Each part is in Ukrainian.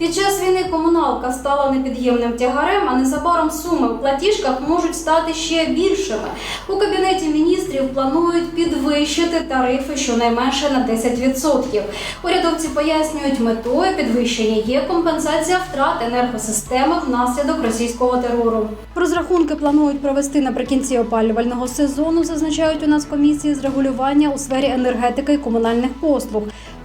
Під час війни комуналка стала непід'ємним тягарем, а незабаром суми в платіжках можуть стати ще більшими. У кабінеті міністрів планують підвищити тарифи щонайменше на 10%. Урядовці пояснюють, метою підвищення є компенсація втрат енергосистеми внаслідок російського терору. Розрахунки планують провести наприкінці опалювального сезону, зазначають у нас комісії з регулювання у сфері енергетики і комунальних послуг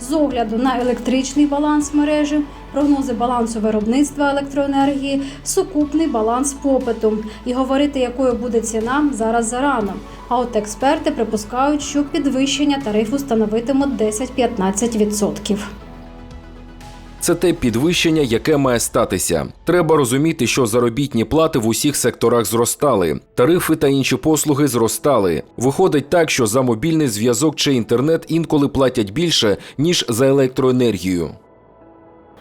з огляду на електричний баланс мережі, прогнози балансу виробництва електроенергії, сукупний баланс попиту. І говорити, якою буде ціна, зараз зарано. А от експерти припускають, що підвищення тарифу становитиме 10-15%. Це те підвищення, яке має статися. Треба розуміти, що заробітні плати в усіх секторах зростали, тарифи та інші послуги зростали. Виходить так, що за мобільний зв'язок чи інтернет інколи платять більше ніж за електроенергію.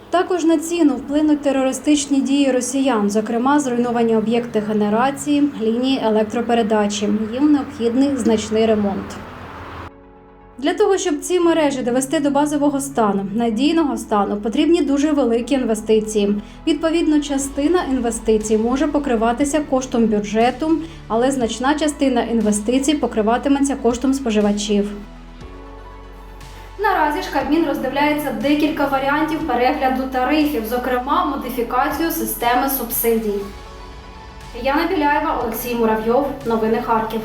Також на ціну вплинуть терористичні дії росіян, зокрема зруйновані об'єкти генерації, лінії електропередачі. Їм необхідний значний ремонт. Для того, щоб ці мережі довести до базового стану, надійного стану, потрібні дуже великі інвестиції. Відповідно, частина інвестицій може покриватися коштом бюджету, але значна частина інвестицій покриватиметься коштом споживачів. Наразі ж Кабмін роздивляється декілька варіантів перегляду тарифів, зокрема модифікацію системи субсидій. Яна Біляєва, Олексій Муравйов. Новини Харків.